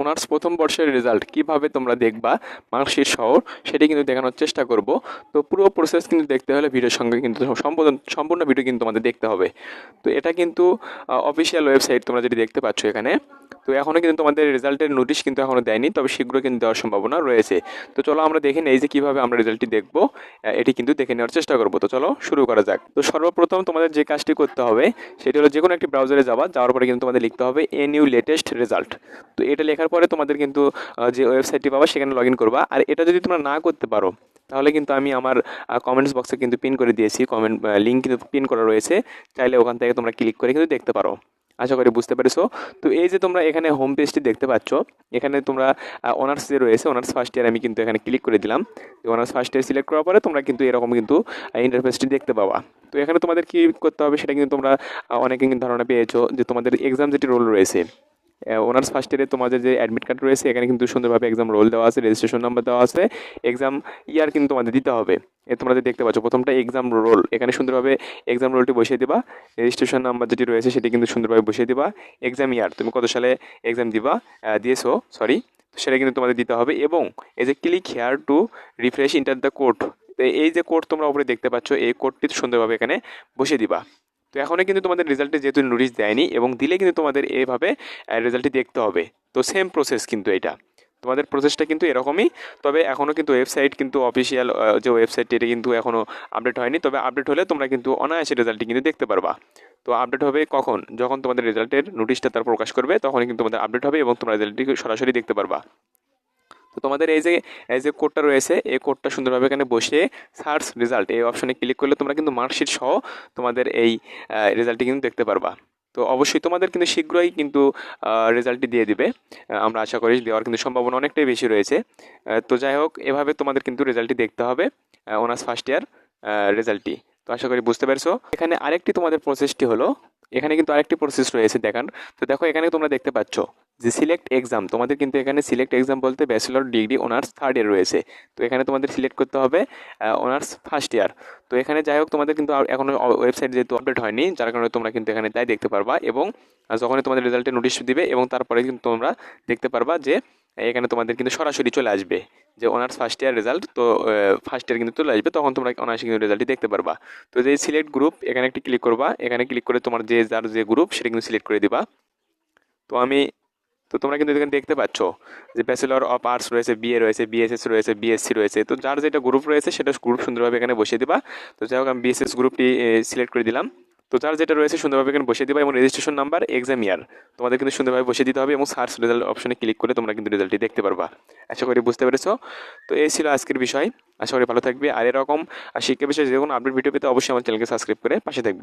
Honours প্রথম বর্ষের result কীভাবে তোমরা দেখবা? মার্কশিট সহ সেটি কিন্তু দেখানোর চেষ্টা করব। তো পুরো প্রসেস কিন্তু দেখতে হলে ভিডিওর সঙ্গে কিন্তু সম্পূর্ণ সম্পূর্ণ ভিডিও কিন্তু তোমাদের দেখতে হবে। তো এটা কিন্তু অফিসিয়াল ওয়েবসাইট তোমরা যেটি দেখতে পাচ্ছ এখানে। তো এখনও কিন্তু তোমাদের রেজাল্টের নোটিশ কিন্তু এখনও দেয়নি, তবে শীঘ্রই কিন্তু দেওয়ার সম্ভাবনা রয়েছে। তো চলো আমরা দেখে নেই যে কীভাবে আমরা রেজাল্টটি দেখব এটি কিন্তু দেখে নেওয়ার চেষ্টা করব। তো চলো শুরু করা যাক। তো সর্বপ্রথম তোমাদের যে কাজটি করতে হবে, সেটি হলো যে কোনো একটি ব্রাউজারে যাবা যাওয়ার পরে কিন্তু তোমাদের লিখতে হবে এ নিউ লেটেস্ট রেজাল্ট তো এটা লেখার পরে তোমাদের কিন্তু যে ওয়েবসাইটটি পাবা, সেখানে লগ ইন করবা। আর এটা যদি তোমরা না করতে পারো, তাহলে কিন্তু আমি আমার কমেন্টস বক্সে কিন্তু পিন করে দিয়েছি। কমেন্ট লিঙ্ক কিন্তু পিন করা রয়েছে। চাইলে ওখান থেকে তোমরা ক্লিক করে কিন্তু দেখতে পারো। আশা করি বুঝতে পেরেছ। তো এই যে তোমরা এখানে হোম পেজটি দেখতে পাচ্ছ, এখানে তোমরা অনার্স যে রয়েছে অনার্স ফার্স্ট ইয়ার আমি কিন্তু এখানে ক্লিক করে দিলাম। তো অনার্স ফার্স্ট ইয়ার সিলেক্ট করার পরে তোমরা কিন্তু এরকম কিন্তু ইন্টারফেসটি দেখতে পাবা। তো এখানে তোমাদের কী করতে হবে সেটা কিন্তু তোমরা অনেকে কিন্তু ধারণা পেয়েছ যে তোমাদের এক্সাম যেটি রোল রয়েছে অনার্স ফার্স্ট ইয়ারে তোমাদের যে অ্যাডমিট কার্ড রয়েছে, এখানে কিন্তু সুন্দরভাবে এক্সাম রোল দেওয়া আছে রেজিস্ট্রেশন নাম্বার দেওয়া আছে এক্সাম ইয়ার কিন্তু তোমাদের দিতে হবে। এ তোমরা যে দেখতে পাচ্ছ, প্রথমটা এক্সাম রোল এখানে সুন্দরভাবে এক্সাম রোলটি বসিয়ে দিবা। রেজিস্ট্রেশন নাম্বার যেটি রয়েছে, সেটি কিন্তু সুন্দরভাবে বসিয়ে দিবা। এক্সাম ইয়ার তুমি কত সালে এক্সাম দিবা? দিয়েছ সরি সেটা কিন্তু তোমাদের দিতে হবে। এবং এই যে click here to refresh enter the code এই যে কোড তোমরা উপরে দেখতে পাচ্ছ, এই কোডটি সুন্দরভাবে এখানে বসিয়ে দিবা। তো এখনও কিন্তু তোমাদের রেজাল্টে যেহেতু নোটিশ দেয়নি, এবং দিলে কিন্তু তোমাদের এইভাবে রেজাল্টটি দেখতে হবে। তো সেম প্রসেস কিন্তু এটা। তোমাদের প্রসেসটা কিন্তু এরকমই। তবে এখনও কিন্তু ওয়েবসাইট কিন্তু অফিসিয়াল যে ওয়েবসাইট এটা কিন্তু এখনও আপডেট হয়নি। তবে আপডেট হলে তোমরা কিন্তু অনায়াসে রেজাল্টটি কিন্তু দেখতে পারবা। তো আপডেট হবে কখন? যখন তোমাদের রেজাল্টের নোটিশটা তার প্রকাশ করবে, তখনই কিন্তু তোমাদের আপডেট হবে এবং তোমরা রেজাল্টটি সরাসরি দেখতে পারবা। তো তোমাদের এই যে এই যে কোডটা রয়েছে, এই কোডটা সুন্দরভাবে এখানে বসে সার্চ রেজাল্ট এই অপশনে ক্লিক করলে তোমরা কিন্তু মার্কশিট সহ তোমাদের এই রেজাল্টটি কিন্তু দেখতে পারবা। তো অবশ্যই তোমাদের কিন্তু শীঘ্রই কিন্তু রেজাল্টটি দিয়ে দিবে। আমরা আশা করি দেওয়ার কিন্তু সম্ভাবনা অনেকটাই বেশি রয়েছে। তো যাই হোক, এভাবে তোমাদের কিন্তু রেজাল্টটি দেখতে হবে অনার্স ফার্স্ট ইয়ার রেজাল্টটি। তো আশা করি বুঝতে পারছ। এখানে আরেকটি তোমাদের প্রসেসটি হলো, এখানে কিন্তু আরেকটি প্রসেস রয়েছে দেখান তো দেখো, এখানে তোমরা দেখতে পাচ্ছ যে সিলেক্ট এক্সাম তোমাদের কিন্তু এখানে সিলেক্ট এক্সাম বলতে bachelor degree honours third year রয়েছে। তো এখানে তোমাদের সিলেক্ট করতে হবে অনার্স ফার্স্ট ইয়ার তো এখানে যাই হোক, তোমাদের কিন্তু আর এখনও ওয়েবসাইট যেহেতু আপডেট হয়নি, যার কারণে তোমরা কিন্তু এখানে তাই দেখতে পারবা এবং যখনই তোমাদের রেজাল্টের নোটিশ দিবে এবং তারপরে কিন্তু তোমরা দেখতে পারবা যে, এখানে তোমাদের কিন্তু সরাসরি চলে আসবে যে অনার্স ফার্স্ট ইয়ার রেজাল্ট তো ফার্স্ট ইয়ার কিন্তু চলে আসবে, তখন তোমরা অনার্সে কিন্তু রেজাল্টটি দেখতে পারবা। তো যে সিলেক্ট গ্রুপ এখানে একটি ক্লিক করবা। এখানে ক্লিক করে তোমার যে যার যে গ্রুপ সেটা কিন্তু সিলেক্ট করে দিবা। তো আমি তো তোমরা কিন্তু এখানে দেখতে পাচ্ছ যে ব্যাচেলর অফ আর্টস রয়েছে বিএ রয়েছে বিএসএস রয়েছে বিএসসি রয়েছে। তো যার যেটা গ্রুপ রয়েছে, সেটা গ্রুপ সুন্দরভাবে এখানে বসিয়ে দিবা। তো যাই হোক, আমি বিএসএস গ্রুপটি সিলেক্ট করে দিলাম। তো যার যেটা রয়েছে, সুন্দরভাবে এখানে বসিয়ে দিবা এবং রেজিস্ট্রেশন নাম্বার এক্সাম ইয়ার তোমাদের কিন্তু সুন্দরভাবে বসিয়ে দিতে হবে এবং সার্চ রেজাল্ট অপশনে ক্লিক করে তোমরা কিন্তু রেজাল্টটি দেখতে পারবা। আশা করি বুঝতে পেরেছ? তো এই ছিল আজকের বিষয়। আশা করি ভালো থাকবে। আর এরকম আর শিক্ষা বিষয়ে যে কোনো আপডেট ভিডিও পেতে অবশ্যই আমার চ্যানেলকে সাবস্ক্রাইব করে পাশে থাকবে।